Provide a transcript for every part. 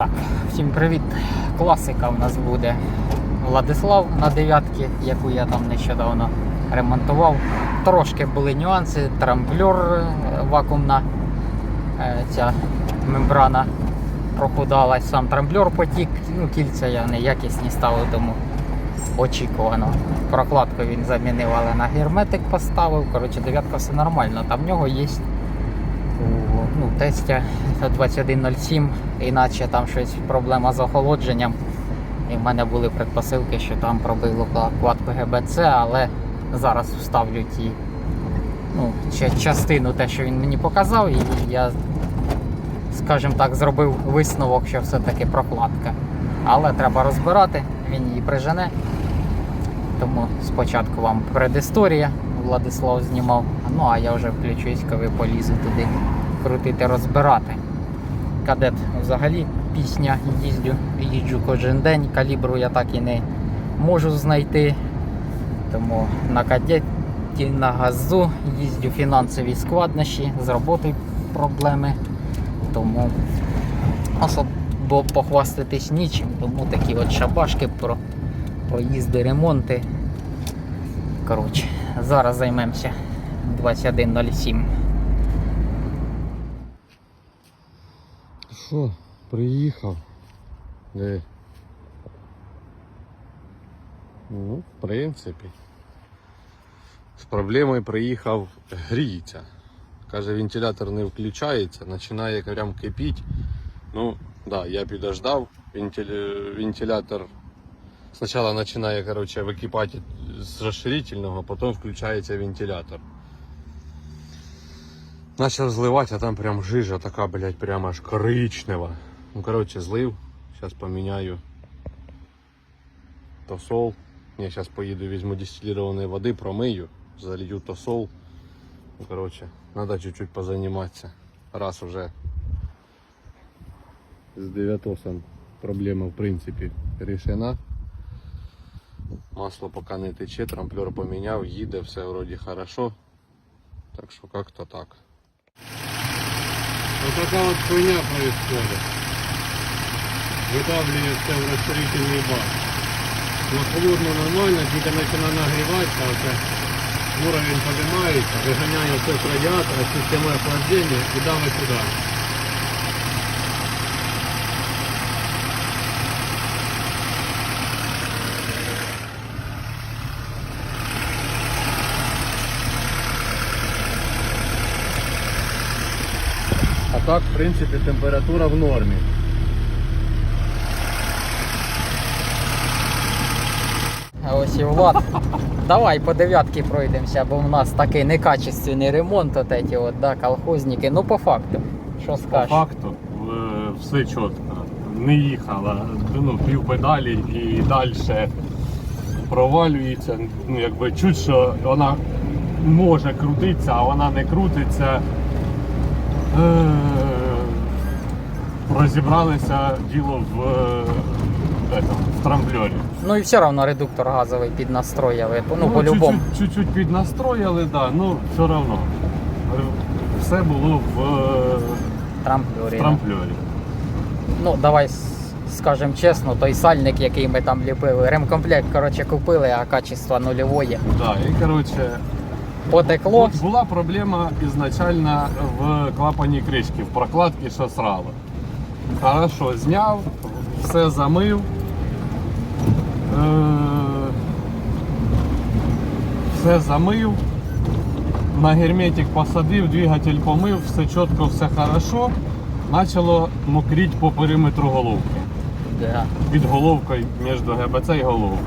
Так, всім привіт. Класика в нас буде Владислав на дев'ятки, яку я там нещодавно ремонтував. Трошки були нюанси, трамблер е, вакуумна е, ця мембрана прохудалась, сам трамблер потік, ну кільця я неякісні ставив, тому очікувано. Прокладку він замінив, але на герметик поставив. Коротше, дев'ятка все нормально. Там в нього є у ну, тесті 2107, іначе там щось проблема з охолодженням. І в мене були предпосилки, що там пробило кладку ГБЦ, але зараз вставлю ті ну, частину те, що він мені показав, і я, скажімо так, зробив висновок, що все-таки прокладка. Але треба розбирати, він її прижене. Тому спочатку вам предісторія, Владислав знімав. Ну а я вже включусь, коли полізу туди крутити, розбирати. Кадет взагалі пісня їздю, їжджу кожен день, калібру я так і не можу знайти. Тому на кадеті на газу їздю фінансові складнощі, з роботи проблеми. Тому особо похвастатись нічим. Тому такі от шабашки про проїзди, ремонти. Коротше, зараз займемося 2107. Що, приїхав? Де? Ну, в принципі. З проблемою приїхав гріється. Каже, вентилятор не включається, починає прям кипіти. Ну, да, я підождав. Вентиля- Вентилятор спочатку починає короче, википати з розширительного, потім включається вентилятор. Начал зливати, а там прям жижа така, блядь, прям аж коричнева. Ну, короче, злив. Сейчас поміняю тосол. Не, сейчас поїду, візьму дистиллированной води, промию, залью тосол. Ну, короче, надо чуть-чуть позаниматься. Раз уже з дев'ятосом проблема в принципі рішена. Масло поки не тече, трамплер поміняв, їде, все вроді хорошо. Так що как-то так. Вот такая вот хуйня происходит. Выдавливает все в расширительный бак. На холодно нормально, тільки починає нагріватися, оце уровень поднимається, виганяє все з радіатора, система охлаждения і давить сюди. А так, в принципі, температура в нормі. А ось і Влад. Давай по дев'ятки пройдемося, бо в нас такий некачественний ремонт, от эти от, да, колхозники. Ну по факту. Що По факту е, все чітко. Не їхала, ну, пів педалі і далі провалюється. Ну, якби чуть, що вона може крутитися, а вона не крутиться. Е, Розібралися діло в, е, в трамблері. Ну і все одно редуктор газовий піднастроїли. Ну, по-любому. чуть-чуть, чуть-чуть піднастроїли, да, ну все одно. Все було в, е, в трамплері. Ну, давай с- скажем чесно, той сальник, який ми там ліпили, ремкомплект, коротше, купили, а качество нульове. Да, і коротше, Потекло. Тут була проблема ізначально в клапані кришки, в прокладці, що срало. Хорошо, зняв, все замив. Е, Все замив. На герметик посадив, двигатель помив, все чітко, все хорошо. Почало мокріть по периметру головки. Да. Під головкою між ГБЦ і головкою.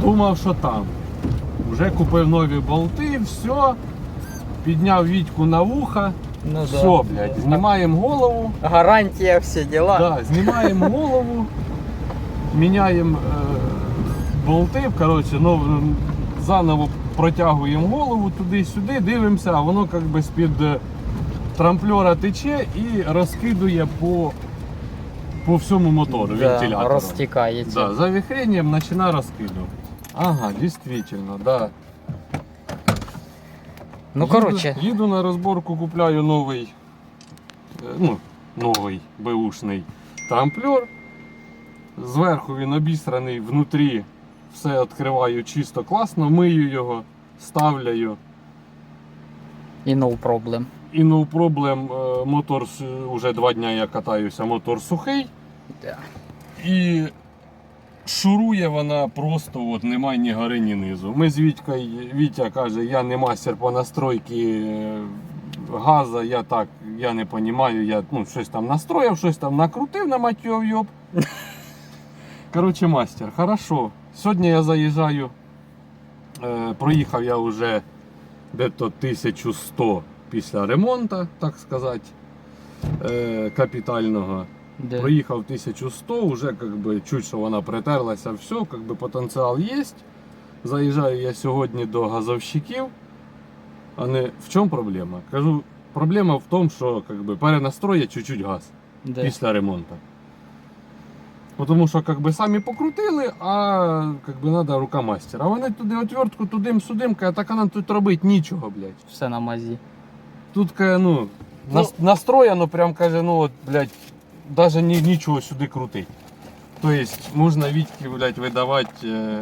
Думав, що там. Вже купив нові болти, все. Підняв Вітьку на вуха. Ну, все, блядь, знімаємо голову. Гарантія, всі діла. Да, знімаємо голову, міняємо е, болти, коротше, ну, заново протягуємо голову туди-сюди, дивимося, а воно як би з-під е, трамплера тече і розкидує по, по всьому мотору, Да, вентилятору. розтікається. Да, завихрением починає розкидувати. Ага, дійсно, да. Ну, Їду- коротше, Їду на розборку, купляю новий. е, Ну, новий беушний трамплер. Зверху він обісраний, внутрі все відкриваю чисто класно, мию його, ставляю. І no problem. І no problem, е, мотор уже два дня я катаюся, мотор сухий. Да. І шурує вона просто, от немає ні гори, ні низу. Ми з Вітькою, Вітя каже, я не мастер по настройці е, газа, я так, я не розумію, я ну, щось там настроїв, щось там накрутив на матьов йоб. Коротше, мастер, хорошо. Сьогодні я заїжджаю, е, проїхав я вже десь 1100 після ремонту, так сказати, е, капітального. Да. Проїхав 1100, вже как би, чуть що вона притерлася, все, как би, потенціал є. Заїжджаю я сьогодні до газовщиків. Не в чому проблема? Кажу, проблема в тому, що как би, перенастроїть чуть-чуть газ Да. після ремонту. Тому що как би, самі покрутили, а как би, треба рука мастера. А вони туди отвертку, тудим-судим, каже, так а нам тут робити нічого, блядь. Все на мазі. Тут каже, ну, нас- настроєно, прям каже, ну от, блядь, даже ні, нічого сюди крутить. Тобто можна Вітьки, блядь, видавати е,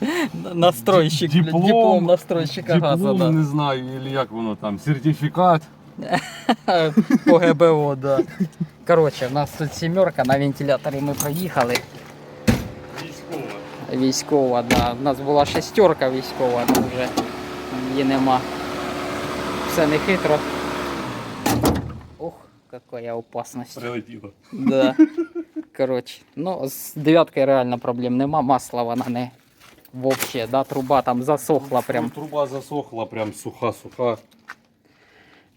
Настройщик, Диплом, диплом, диплом настройщика газу, диплом, да. не знаю, или як воно там, сертифікат. По ГБО, да. Коротше, в нас тут сімерка, на вентиляторі ми проїхали. Військова. Військова, да. У нас була шестерка військова, але вже її нема. Все не хитро. Ох, какая опасность. Прилетіло. Да. Коротше, ну з дев'яткою реально проблем нема, масла вона не вообще, да, труба там засохла прям. Труба засохла, прям суха-суха.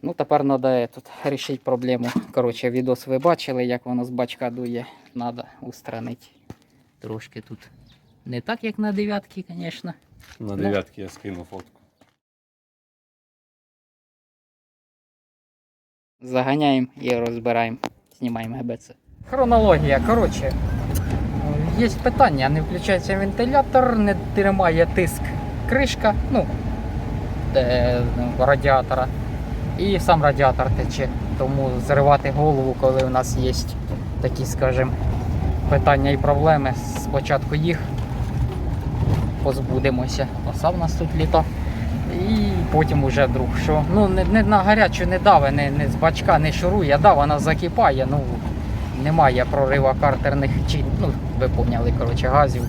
Ну тепер треба тут рішити проблему. Коротше, відос ви бачили, як воно з бачка дує. Треба устранити. Трошки тут не так, як на дев'ятки, звісно. На Ну. дев'ятки я скину фотку. Заганяємо і розбираємо. Знімаємо ГБЦ. Хронологія. Коротше, є питання, не включається вентилятор, не тримає тиск кришка, ну, ну, радіатора. І сам радіатор тече. Тому зривати голову, коли у нас є такі, скажімо, питання і проблеми. Спочатку їх позбудемося. Оса в нас тут літа. І потім уже вдруг що. Ну не, не на гарячу не дави, не, не з бачка не шурує, да, вона закипає, ну немає прорива картерних чи, ну, ви поняли, коротше, газів,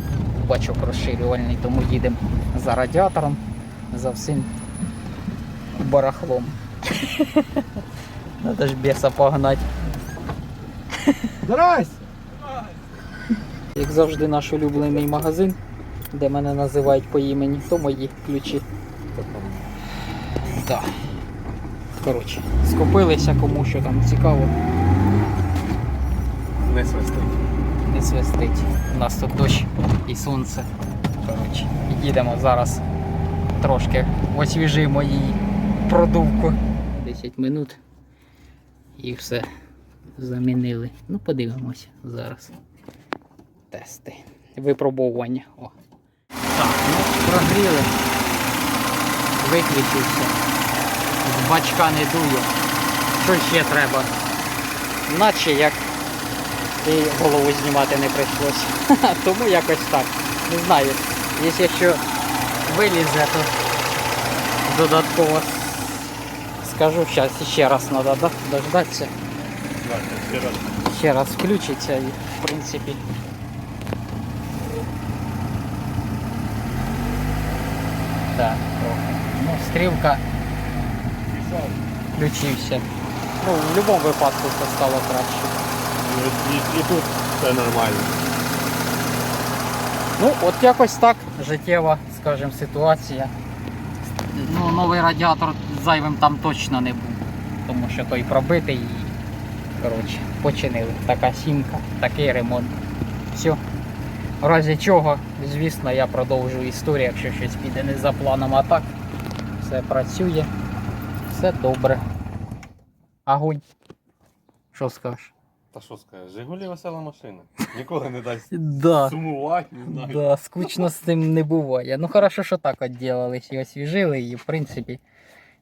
бачок розширювальний, тому їдемо за радіатором, за всім барахлом. Надо ж біса погнати. Здрасте! Як завжди, наш улюблений магазин, де мене називають по імені, то мої ключі. Так. Коротше, скупилися, кому що там цікаво, Не свистить. не свистить. У нас тут дощ і сонце. Коротше, їдемо зараз трошки освіжимо її продувку. 10 минут і все замінили. Ну, подивимося зараз. Тести. Випробовування. О. Так, ну, прогріли. Виключився. З бачка не дує. Що ще треба? Наче як і голову знімати не прийшлося. Тому якось так. Не знаю. Якщо вилізе, то додатково скажу, зараз ще раз треба дождатися. Ще раз включиться і в принципі. Так, трохи. Ну, стрілка включився. Ну, в будь-якому випадку це стало краще. І, і, і тут все нормально. Ну, от якось так життєва, скажімо, ситуація. Ну, новий радіатор зайвим там точно не був. Тому що той пробитий і коротше, починили. Така сімка, такий ремонт. Все. В разі чого, звісно, я продовжу історію, якщо щось піде не за планом, а так. Все працює, все добре. Агонь. Що скажеш? Та що скажеш, Жигулі весела машина. Ніколи не дасть Да. сумувати, не знаю. Да, скучно з цим не буває. Ну хорошо, що так відділились і освіжили її, в принципі,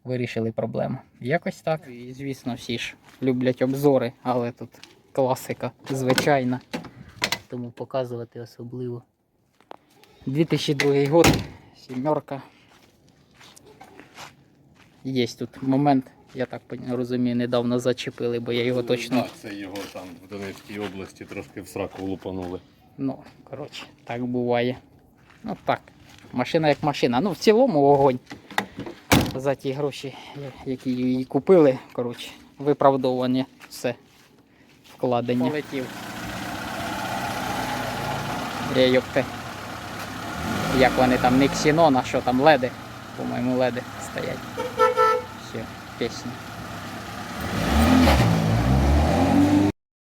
вирішили проблему. Якось так. І звісно, всі ж люблять обзори, але тут класика звичайна. Тому показувати особливо. 2002 год, сімерка. Є тут момент, я так розумію, недавно зачепили, бо я його точно. Так, це його там в Донецькій області трошки в сраку лупанули. Ну, коротше, так буває. Ну так. Машина як машина. Ну, в цілому вогонь. За ті гроші, які її купили, коротше, виправдовані все. Вкладення. Полетів. Я. Як вони там, не ксінон, а що там леди. По-моєму, леди стоять. Все, пісня.